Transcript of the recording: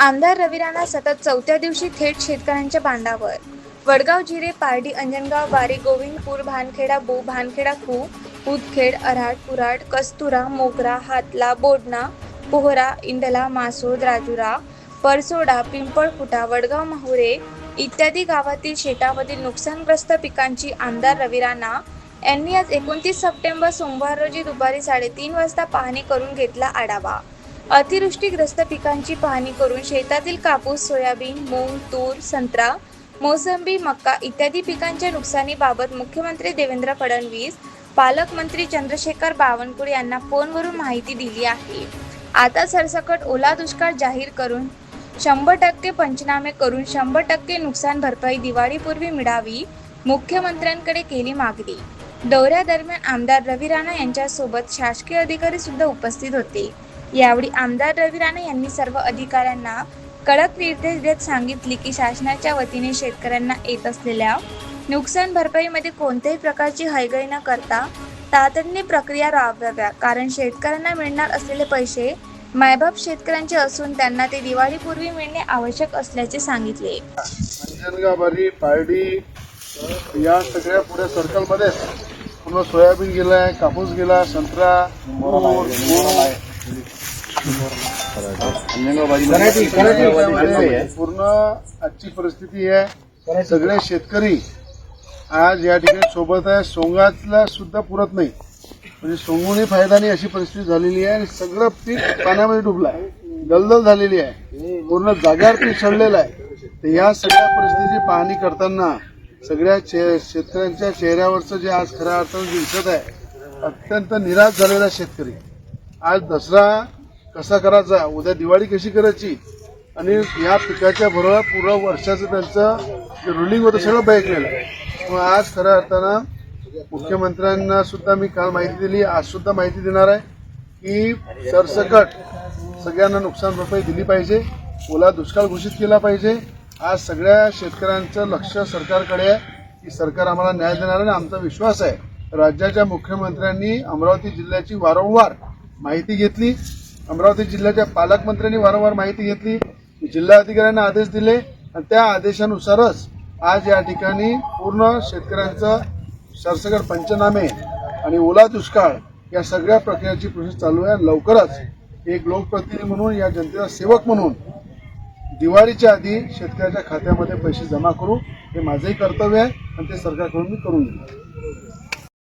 आमदार रवी राणा सतत चौथ्या दिवशी थेट शेतकऱ्यांच्या बांधावर. वडगाव जिरे पारडी अंजनगाव बारी गोविंदपूर भानखेडा बू भानखेडा खू उदखेड अराड पुराड कस्तुरा मोगरा हातला बोडणा पोहरा इंडला मासोद राजुरा परसोडा पिंपळकुटा वडगाव माहुरे इत्यादी गावातील शेतामधील नुकसानग्रस्त पिकांची आमदार रवी राणा यांनी आज एकोणतीस सप्टेंबर सोमवार रोजी दुपारी साडेतीन वाजता पाहणी करून घेतला आढावा. अतिवृष्टीग्रस्त पिकांची पाहणी करून शेतातील कापूस सोयाबीन मूग तूर संत्रा मोसंबी मक्का इत्यादी पिकांच्या नुकसानीबाबत मुख्यमंत्री देवेंद्र फडणवीस पालकमंत्री चंद्रशेखर बावनकुळे यांना फोनवरून माहिती दिली आहे. आता सरसकट ओला दुष्काळ जाहीर करून शंभर टक्के पंचनामे करून शंभर टक्के नुकसान भरपाई दिवाळीपूर्वी मिळावी मुख्यमंत्र्यांकडे केली मागणी. दौऱ्यादरम्यान आमदार रवी राणा यांच्यासोबत शासकीय अधिकारी सुद्धा उपस्थित होते. यावेळी आमदार रवी राणा यांनी सर्व अधिकाऱ्यांना कडक निर्देश देत सांगितले की शासनाच्या वतीने शेतकऱ्यांना येत असलेल्या नुकसान भरपाईमध्ये कोणत्याही प्रकारची हयगय न करता तातडीने प्रक्रिया राबवाव्या कारण शेतकऱ्यांना मिळणार असलेले पैसे मायबाप शेतकऱ्यांचे असून त्यांना ते दिवाळीपूर्वी मिळणे आवश्यक असल्याचे सांगितले. पारडी या सगळ्या पुढे सर्कलमध्ये पूर्ण सोयाबीन गेलाय कापूस गेला संत्रा. पूर्ण आजची परिस्थिती आहे. सगळे शेतकरी आज या ठिकाणी सोबत आहे. सोंगातला सुद्धा पुरत नाही. म्हणजे सोंगूनही फायदा नाही अशी परिस्थिती झालेली आहे आणि सगळं पीक पाण्यामध्ये डुबलं आहे दलदल झालेली आहे. पूर्ण जाग्यावर पीक सडलेलं आहे. तर या सगळ्या परिस्थितीची पाहणी करताना सगळ्या शेतकऱ्यांच्या चेहऱ्यावरचं जे आज खऱ्या अर्थानं दिसत आहे अत्यंत निराश झालेला शेतकरी. आज दसरा कसा करायचा? उद्या दिवाळी कशी करायची? आणि या पिकाच्या बरोबर पूर्ण वर्षाचं त्यांचं जे रुलिंग होतं सगळं बॅकलेलं आहे. मग आज खऱ्या अर्थानं मुख्यमंत्र्यांना सुद्धा मी काल माहिती दिली आज सुद्धा माहिती देणार आहे की सरसकट सगळ्यांना नुकसान भरपाई दिली पाहिजे ओला दुष्काळ घोषित केला पाहिजे आज सगळ्या शेतकऱ्यांचं लक्ष सरकारकडे आहे. की सरकार आम्हाला न्याय देणार आणि आमचा विश्वास आहे. राज्याच्या मुख्यमंत्र्यांनी अमरावती जिल्ह्याची वारंवार माहिती घेतली. अमरावती जिल्ह्याच्या पालकमंत्र्यांनी वारंवार माहिती घेतली. जिल्हा अधिकाऱ्यांना आदेश दिले. आणि त्या आदेशानुसारच आज या ठिकाणी पूर्ण शेतकऱ्यांचं सरसकट पंचनामे आणि ओला दुष्काळ या सगळ्या प्रक्रियेची प्रोसेस चालू आहे. लवकरच एक लोकप्रतिनिधी म्हणून या जनतेचा सेवक म्हणून दिवाळीच्या आधी शेतकऱ्याच्या खात्यामध्ये पैसे जमा करू हे माझंही कर्तव्य आहे आणि ते सरकारकडून मी करून घेणार